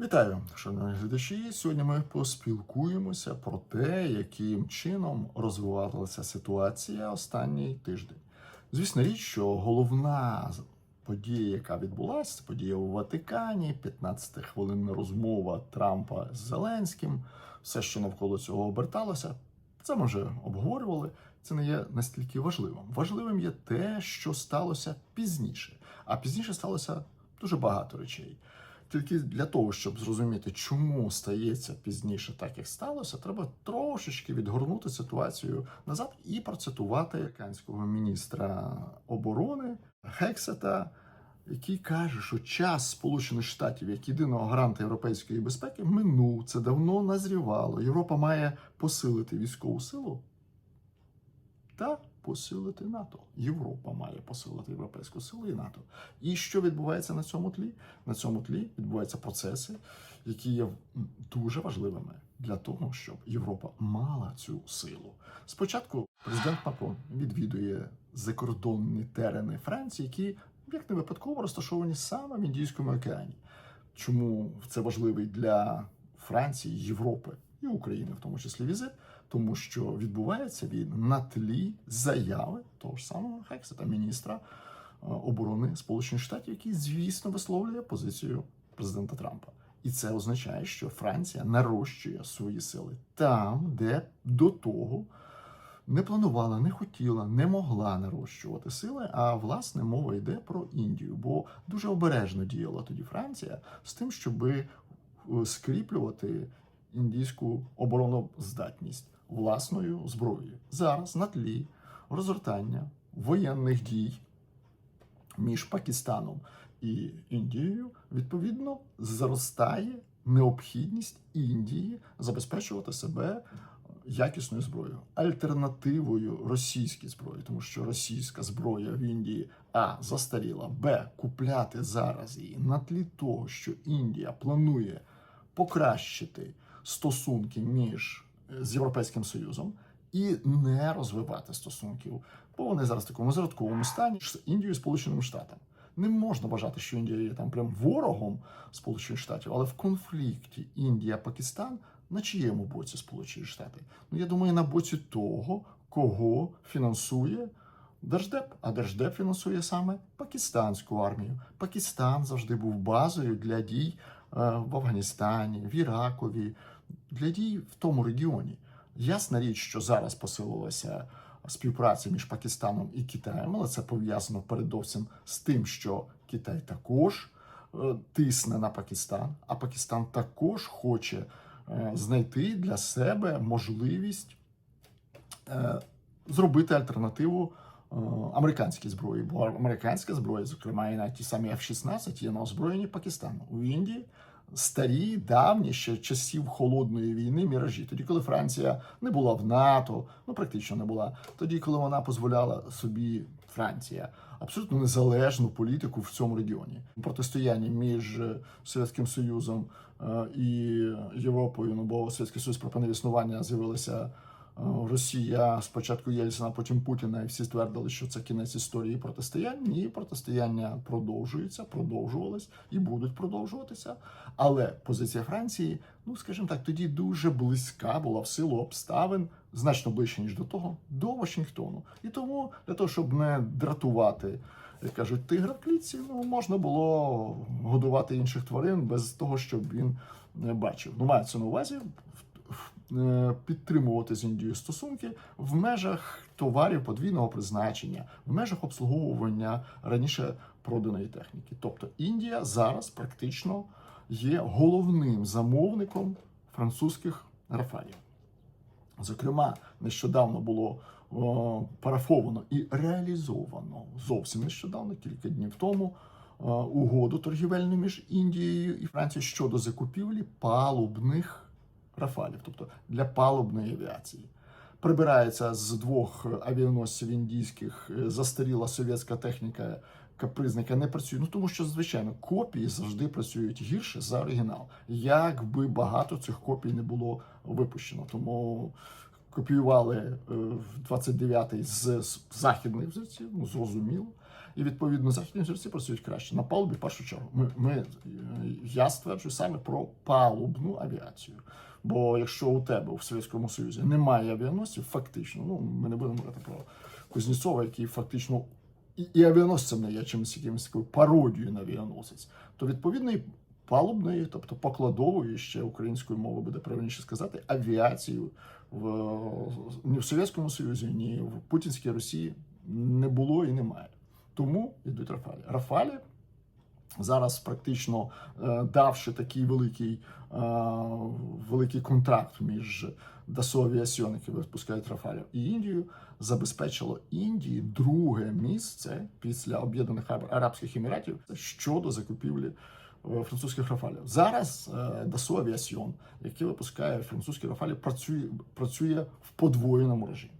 Вітаю, шановні глядачі. Сьогодні ми поспілкуємося про те, яким чином розвивалася ситуація останній тиждень. Звісно, річ, що головна подія, яка відбулася, це подія у Ватикані, 15-хвилинна розмова Трампа з Зеленським, все, що навколо цього оберталося, це ми вже обговорювали. Це не є настільки важливим. Важливим є те, що сталося пізніше. А пізніше сталося дуже багато речей. Тільки для того, щоб зрозуміти, чому стається пізніше так, як сталося, треба трошечки відгорнути ситуацію назад і процитувати американського міністра оборони Хексета, який каже, що час Сполучених Штатів як єдиного гаранта європейської безпеки минув. Це давно назрівало. Європа має посилити військову силу та посилити НАТО. Європа має посилити європейську силу і НАТО. І що відбувається на цьому тлі? На цьому тлі відбуваються процеси, які є дуже важливими для того, щоб Європа мала цю силу. Спочатку президент Макрон відвідує закордонні терени Франції, які як не випадково розташовані саме в Індійському океані. Чому це важливий для Франції, Європи і України, в тому числі візит? Тому що відбувається він на тлі заяви того ж самого Хексета, міністра е, оборони Сполучених Штатів, який, звісно, висловлює позицію президента Трампа. І це означає, що Франція нарощує свої сили там, де до того не планувала, не хотіла, не могла нарощувати сили. А власне мова йде про Індію, бо дуже обережно діяла тоді Франція з тим, щоби е, скріплювати індійську обороноздатність власною зброєю. Зараз на тлі розгортання воєнних дій між Пакистаном і Індією відповідно зростає необхідність Індії забезпечувати себе якісною зброєю, альтернативою російській зброї, тому що російська зброя в Індії а застаріла, б купляти зараз її на тлі того, що Індія планує покращити стосунки між з Європейським Союзом і не розвивати стосунків, бо вони зараз в такому зародковому стані з Індією і Сполученими Штатами. Не можна бажати, що Індія є там прям ворогом Сполучених Штатів, але в конфлікті Індія-Пакистан на чиєму боці Сполучені Штати? Ну я думаю, на боці того, кого фінансує Держдеп. А Держдеп фінансує саме пакистанську армію. Пакистан завжди був базою для дій е, в Афганістані, в Іракові для дій в тому регіоні. Ясна річ, що зараз посилилася співпраця між Пакистаном і Китаєм, але це пов'язано передовсім з тим, що Китай також е, тисне на Пакистан, а Пакистан також хоче е, знайти для себе можливість е, зробити альтернативу американській зброї, бо американська зброя, зокрема і на ті самі F-16, є на озброєнні Пакистану у Індії старі, давні ще часів холодної війни міражі. Тоді, коли Франція не була в НАТО, ну практично не була. Тоді, коли вона дозволяла собі Франція абсолютно незалежну політику в цьому регіоні. Протистояння між Совєтським Союзом е, і Європою, ну бо Совєтський Союз припинив існування, з'явилася. Е, Росія спочатку Єльцина, потім Путіна, і всі ствердили, що це кінець історії протистояння. Ні, протистояння продовжується, продовжувались і будуть продовжуватися. Але позиція Франції, ну скажімо так, тоді дуже близька була в силу обставин, значно ближче ніж до того, до Вашингтону. І тому для того, щоб не дратувати. Як кажуть, тигра в клітці, ну можна було годувати інших тварин без того, щоб він не бачив. Ну, мається на увазі підтримувати з Індією стосунки в межах товарів подвійного призначення, в межах обслуговування раніше проданої техніки. Тобто Індія зараз практично є головним замовником французьких рафалів. Зокрема, нещодавно було о, парафовано і реалізовано зовсім нещодавно, кілька днів тому. Угоду торгівельну між Індією і Францією щодо закупівлі палубних рафалів, тобто для палубної авіації. Прибирається з двох авіаносців індійських е, застаріла совєтська техніка капризника не працює. Ну тому що, звичайно, копії завжди працюють гірше за оригінал. Як би багато цих копій не було випущено. Тому копіювали е, в 29-й з західних взірців, ну зрозуміло. і відповідно західні взірці працюють краще на палубі. Першу чергу, ми, ми е, я стверджую саме про палубну авіацію. Бо якщо у тебе в Совєтському Союзі немає авіаносців, фактично, ну ми не будемо говорити про Кузнєцова, який фактично і, і авіаносцем не є чимось якимось такою пародією на авіаносець, то відповідно і палубної, тобто покладової ще українською мовою буде правильніше сказати, авіацію в ні в Совєтському Союзі, ні в Путінській Росії не було і немає. Тому йдуть Рафалі. Рафалі зараз практично е, давши такий великий, е, великий контракт між Dassault Aviation, які випускають Рафалів, і Індією, забезпечило Індії друге місце після Об'єднаних Араб- Арабських Еміратів щодо закупівлі е, французьких Рафалів. Зараз е, Dassault який випускає французькі Рафалі, працює, працює в подвоєному режимі.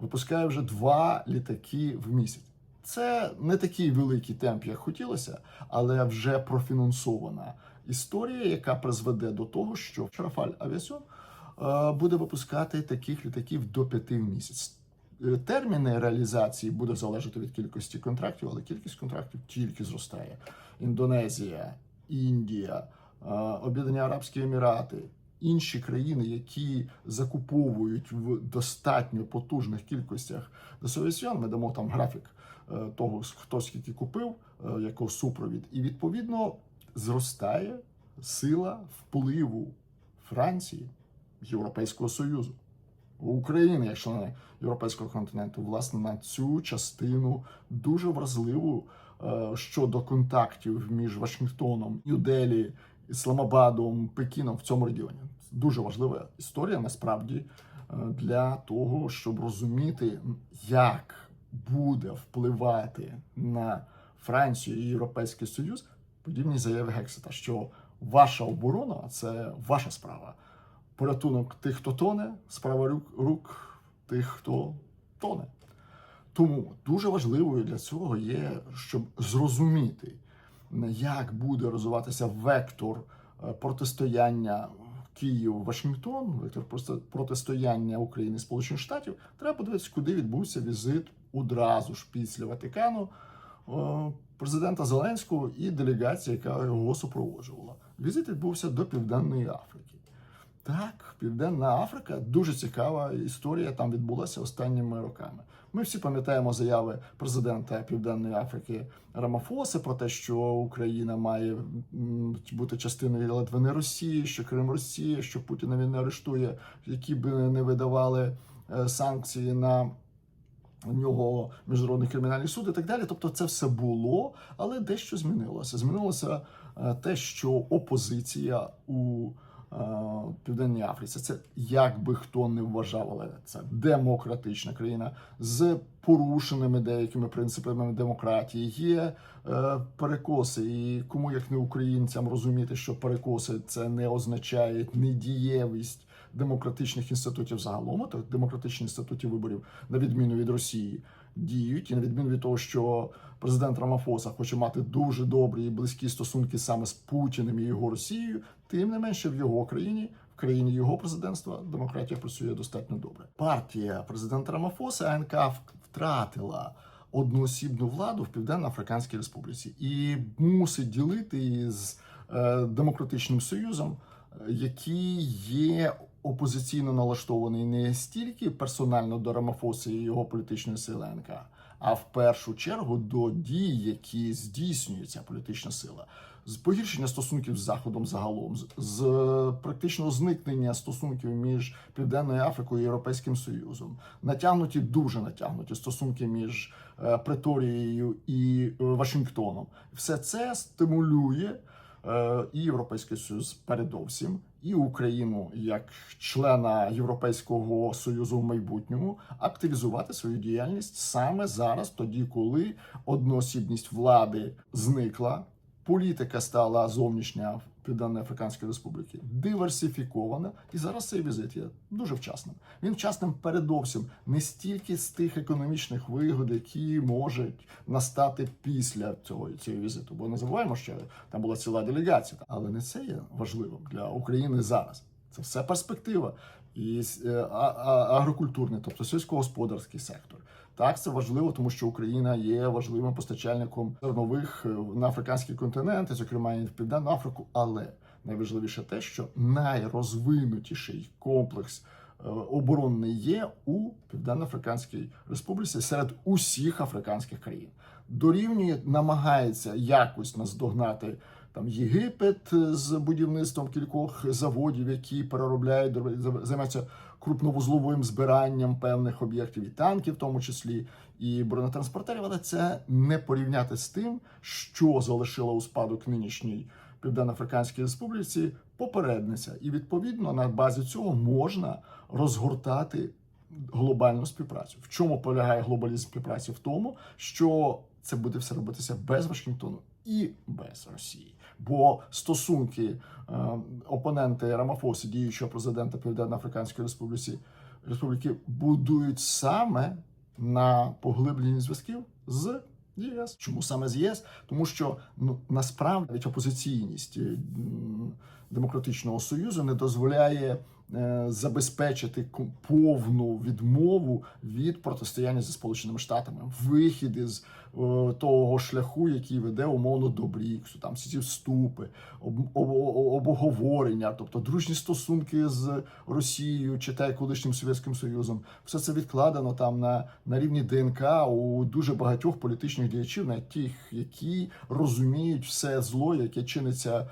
Випускає вже два літаки в місяць. Це не такий великий темп, як хотілося, але вже профінансована історія, яка призведе до того, що Рафаль Авіаціон е, буде випускати таких літаків до п'яти в місяць. Е, Терміни реалізації буде залежати від кількості контрактів, але кількість контрактів тільки зростає. Індонезія, Індія, е, Об'єднані Арабські Емірати, інші країни, які закуповують в достатньо потужних кількостях досовісян, ми дамо там графік е, того, хто скільки купив, е, якого супровід, і відповідно зростає сила впливу Франції, Європейського Союзу. України, як члени Європейського континенту, власне, на цю частину дуже вразливу е, щодо контактів між Вашингтоном, Нью-Делі, Ісламабадом, Пекіном в цьому регіоні. Дуже важлива історія насправді е, для того, щоб розуміти, як буде впливати на Францію і Європейський Союз подібні заяви Гексета, що ваша оборона це ваша справа порятунок тих, хто тоне, справа рук, рук тих, хто тоне. Тому дуже важливою для цього є, щоб зрозуміти, як буде розвиватися вектор е, протистояння Київ-Вашингтон, вектор протистояння України і Сполучених Штатів. Треба подивитися, куди відбувся візит одразу ж після Ватикану е, президента Зеленського і делегації, яка його супроводжувала. Візит відбувся до Південної Африки. Так, Південна Африка дуже цікава історія там відбулася останніми роками. Ми всі пам'ятаємо заяви президента Південної Африки Рамафоси про те, що Україна має бути частиною ледве Росії, що Крим Росія, що Путіна він не арештує, які б не видавали е, санкції на нього міжнародний кримінальний суд і так далі. Тобто, це все було, але дещо змінилося. Змінилося е, те, що опозиція у Південній Африці це як би хто не вважав, але це демократична країна з порушеними деякими принципами демократії. Є е, перекоси, і кому як не українцям розуміти, що перекоси це не означає недієвість демократичних інститутів загалом, а так демократичні інститути виборів, на відміну від Росії, діють, і на відміну від того, що президент Рамафоса хоче мати дуже добрі і близькі стосунки саме з Путіним і його Росією, тим не менше в його країні. В країні його президентства демократія працює достатньо добре. Партія президента Рамафоса АНК втратила одноосібну владу в Південно-Африканській Республіці і мусить ділити із е, демократичним союзом, е, який є опозиційно налаштований не стільки персонально до Рамафоси і його політичної сили АНК, а в першу чергу до дій, які здійснює ця політична сила. З погіршення стосунків з Заходом загалом, з практичного зникнення стосунків між Південною Африкою і Європейським Союзом, натягнуті дуже натягнуті стосунки між е, Преторією і е, Вашингтоном. Все це стимулює е, і Європейський Союз передовсім, і Україну як члена Європейського союзу в майбутньому активізувати свою діяльність саме зараз, тоді коли одноосібність влади зникла. Політика стала зовнішня в Південно-Африканської Республіки диверсифікована, і зараз цей візит є дуже вчасним. Він вчасним передовсім не стільки з тих економічних вигод, які можуть настати після цього цього візиту. Бо не забуваємо, що там була ціла делегація, але не це є важливим для України зараз. Це все перспектива і е, агрокультурний, тобто сільськогосподарський сектор. Так, це важливо, тому що Україна є важливим постачальником зернових е, на африканський континент, зокрема і в Південну Африку. Але найважливіше те, що найрозвинутіший комплекс е, оборонний є у Південно-Африканській Республіці серед усіх африканських країн. Дорівнює, намагається якось наздогнати там Єгипет з будівництвом кількох заводів, які переробляють займаються крупновузловим збиранням певних об'єктів і танків, в тому числі і бронетранспортерів, але це не порівняти з тим, що залишила у спадок нинішній Південно-Африканській Республіці попередниця, і відповідно на базі цього можна розгортати глобальну співпрацю. В чому полягає глобалізм співпраці? В тому, що це буде все робитися без Вашингтону і без Росії. Бо стосунки е, опоненти Рамафоси, діючого президента Південно-Африканської Республіки, Республіки будують саме на поглибленні зв'язків з ЄС. Чому саме з ЄС? Тому що ну насправді опозиційність е, демократичного союзу не дозволяє е, забезпечити повну відмову від протистояння зі сполученими штатами, вихід із того шляху, який веде умовно до Бріксу, там всі ці вступи, об, об, об- обговорення, тобто дружні стосунки з Росією чи та колишнім Совєтським Союзом, все це відкладено там на, на рівні ДНК у дуже багатьох політичних діячів, навіть тих, які розуміють все зло, яке чиниться е,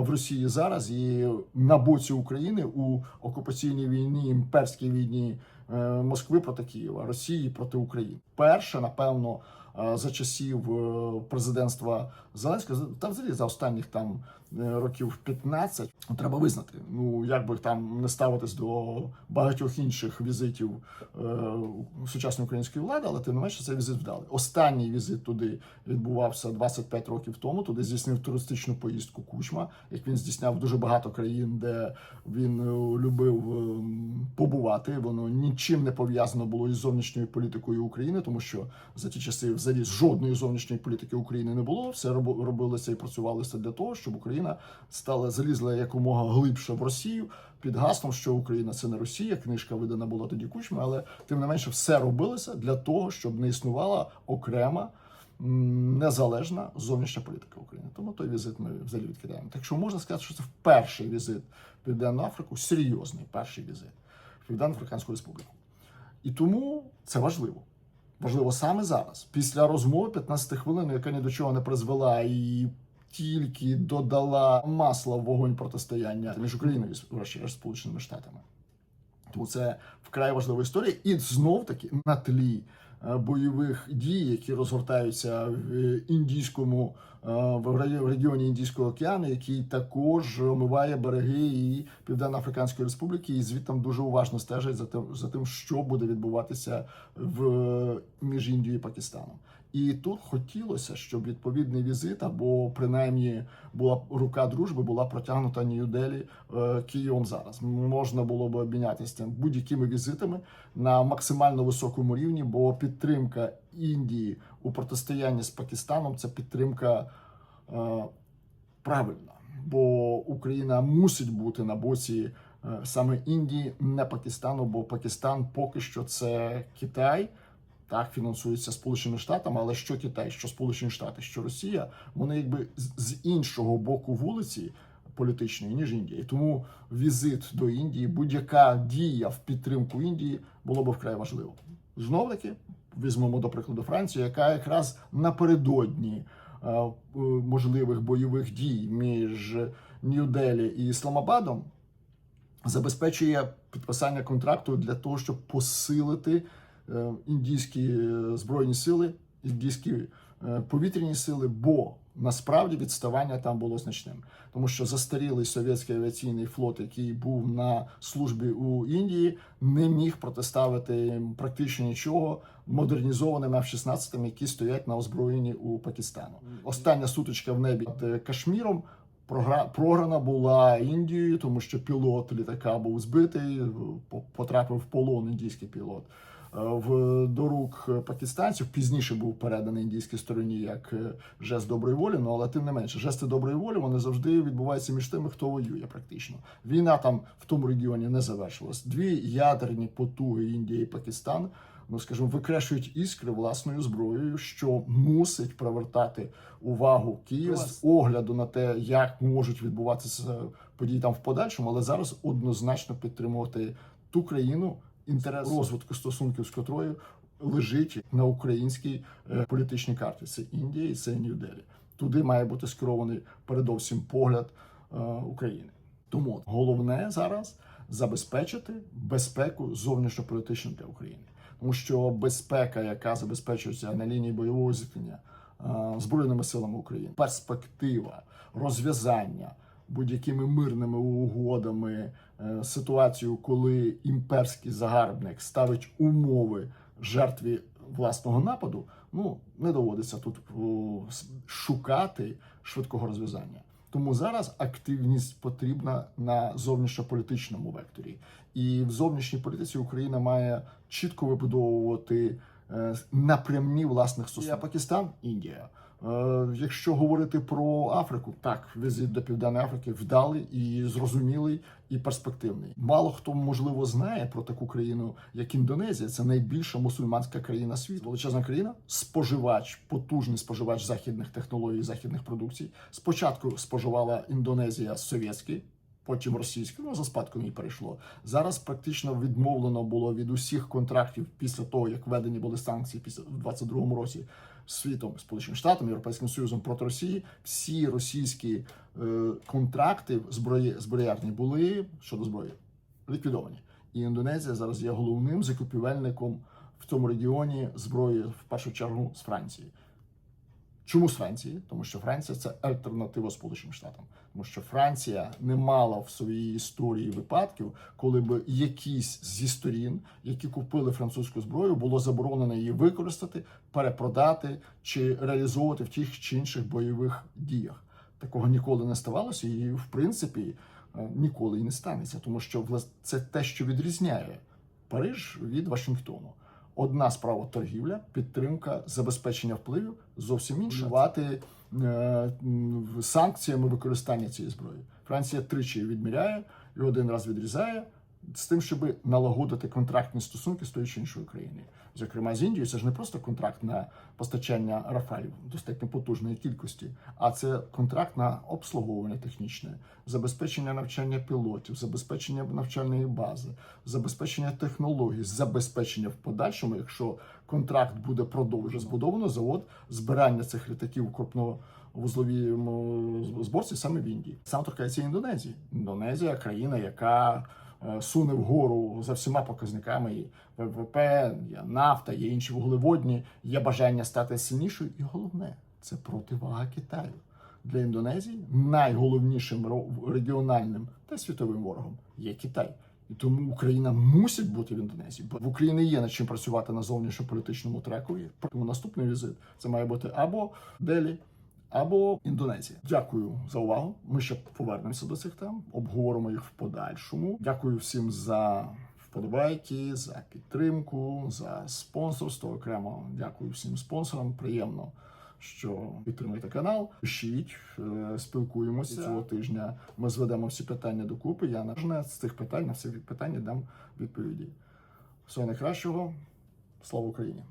в Росії зараз, і на боці України у окупаційній війні, імперській війні е, Москви проти Києва, Росії проти України. Перше, напевно, е, за часів е, президентства Зеленського, та взагалі за останніх там е, років 15, треба визнати. Ну як би там не ставитись до багатьох інших візитів е, сучасної української влади, але тим не менше цей візит вдалий. Останній візит туди відбувався 25 років тому. Туди здійснив туристичну поїздку Кучма, як він здійсняв дуже багато країн, де він е, любив ем, побувати. Воно нічим не пов'язано було із зовнішньою політикою України, тому що за ті часи взагалі жодної зовнішньої політики України не було. Все робилося і працювалося для того, щоб Україна стала залізла якомога глибше в Росію під гаслом, що Україна це не Росія. Книжка видана була тоді кучми, але тим не менше все робилося для того, щоб не існувала окрема незалежна зовнішня політика України. Тому той візит ми взагалі відкидаємо. Так що можна сказати, що це перший візит в Південну Африку, серйозний перший візит в Південно-Африканську Республіку. І тому це важливо. Важливо саме зараз, після розмови 15 хвилин, яка ні до чого не призвела і тільки додала масла в вогонь протистояння між Україною і Сполученими Штатами. Тому це вкрай важлива історія, і знов таки на тлі е, бойових дій, які розгортаються в індійському е, в регіоні Індійського океану, який також омиває береги і Південно-Африканської Республіки, і звідти дуже уважно стежить за тим, за тим, що буде відбуватися в між Індією і Пакистаном. І тут хотілося, щоб відповідний візит або принаймні була рука дружби, була протягнута Нью-Делі е, Києвом зараз. Можна було б обмінятися будь-якими візитами на максимально високому рівні, бо підтримка Індії у протистоянні з Пакистаном це підтримка е, правильна, бо Україна мусить бути на боці е, саме Індії, не Пакистану, бо Пакистан поки що це Китай. Так, фінансується Сполученими Штатами, але що Китай, що Сполучені Штати, що Росія, вони якби з- іншого боку вулиці політичної, ніж Індія. І тому візит до Індії, будь-яка дія в підтримку Індії було б вкрай важливо. Знов таки візьмемо до прикладу Францію, яка якраз напередодні е, е, можливих бойових дій між Нью-Делі і Ісламабадом забезпечує підписання контракту для того, щоб посилити індійські е, збройні сили, індійські е, повітряні сили, бо насправді відставання там було значним, тому що застарілий совєтський авіаційний флот, який був на службі у Індії, не міг протиставити практично нічого модернізованим F-16, які стоять на озброєнні у Пакистану. Остання сутичка в небі над е, Кашміром. Програ- Програна була Індією, тому що пілот літака був збитий, по- потрапив в полон індійський пілот. Е, В до рук пакистанців пізніше був переданий індійській стороні як е, жест доброї волі. Ну але тим не менше, жести доброї волі вони завжди відбуваються між тими, хто воює. Практично війна там в тому регіоні не завершилась. Дві ядерні потуги Індія і Пакистан ну скажімо, викрешують іскри власною зброєю, що мусить привертати увагу Києва з огляду на те, як можуть відбуватися події там в подальшому, але зараз однозначно підтримувати ту країну, інтерес розвитку стосунків з котрою лежить на українській е, політичній карті. Це Індія і це Нью-Делі. Туди має бути скерований передовсім погляд е, України. Тому головне зараз забезпечити безпеку зовнішньополітичну для України, тому що безпека, яка забезпечується на лінії бойового зіткнення е, збройними силами України, перспектива розв'язання будь-якими мирними угодами е, ситуацію, коли імперський загарбник ставить умови жертві власного нападу, ну не доводиться тут шукати швидкого розв'язання. Тому зараз активність потрібна на зовнішньополітичному векторі, і в зовнішній політиці Україна має чітко вибудовувати е, напрямні власних стосунків. Пакистан, Індія. Е, Якщо говорити про Африку, так візит до Південної Африки вдалий і зрозумілий і перспективний. Мало хто можливо знає про таку країну, як Індонезія. Це найбільша мусульманська країна світу. Величезна країна, споживач, потужний споживач західних технологій, західних продукцій. Спочатку споживала Індонезія совєтський. Потім російське, ну за спадком їй перейшло. Зараз практично відмовлено було від усіх контрактів після того, як введені були санкції після в 22-му році світом, Сполученим Штатом, Європейським Союзом проти Росії. Всі російські е, контракти зброї зброярні були щодо зброї ліквідовані. І Індонезія зараз є головним закупівельником в цьому регіоні зброї в першу чергу з Франції. Чому з Франції? Тому що Франція це альтернатива Сполученим Штатам. Тому що Франція не мала в своїй історії випадків, коли б якісь зі сторін, які купили французьку зброю, було заборонено її використати, перепродати чи реалізовувати в тих чи інших бойових діях. Такого ніколи не ставалося, і в принципі е, ніколи і не станеться, тому що це те, що відрізняє Париж від Вашингтону. Одна справа торгівля, підтримка, забезпечення впливів, зовсім інша. Вживати е, санкціями використання цієї зброї. Франція тричі відміряє і один раз відрізає з тим, щоб налагодити контрактні стосунки з тою чи іншою країною. Зокрема, з Індією це ж не просто контракт на постачання рафалів достатньо потужної кількості, а це контракт на обслуговування технічне, забезпечення навчання пілотів, забезпечення навчальної бази, забезпечення технологій, забезпечення в подальшому, якщо контракт буде продовжено, збудовано завод збирання цих літаків у крупновузловій зборці саме в Індії. Сам торкається Індонезії. Індонезія країна, яка суне вгору за всіма показниками і ВВП, є нафта, є інші вуглеводні, є бажання стати сильнішою, і головне це противага Китаю. Для Індонезії найголовнішим регіональним та світовим ворогом є Китай. І тому Україна мусить бути в Індонезії, бо в Україні є над чим працювати на зовнішньополітичному треку. Тому наступний візит це має бути або Делі, або Індонезія. Дякую за увагу. Ми ще повернемося до цих тем, обговоримо їх в подальшому. Дякую всім за вподобайки, за підтримку, за спонсорство. Окремо дякую всім спонсорам. Приємно. Що підтримуєте канал, пишіть, е, спілкуємося цього тижня. Ми зведемо всі питання докупи. Я на з цих питань на всі питання дам відповіді. Всього найкращого. Слава Україні!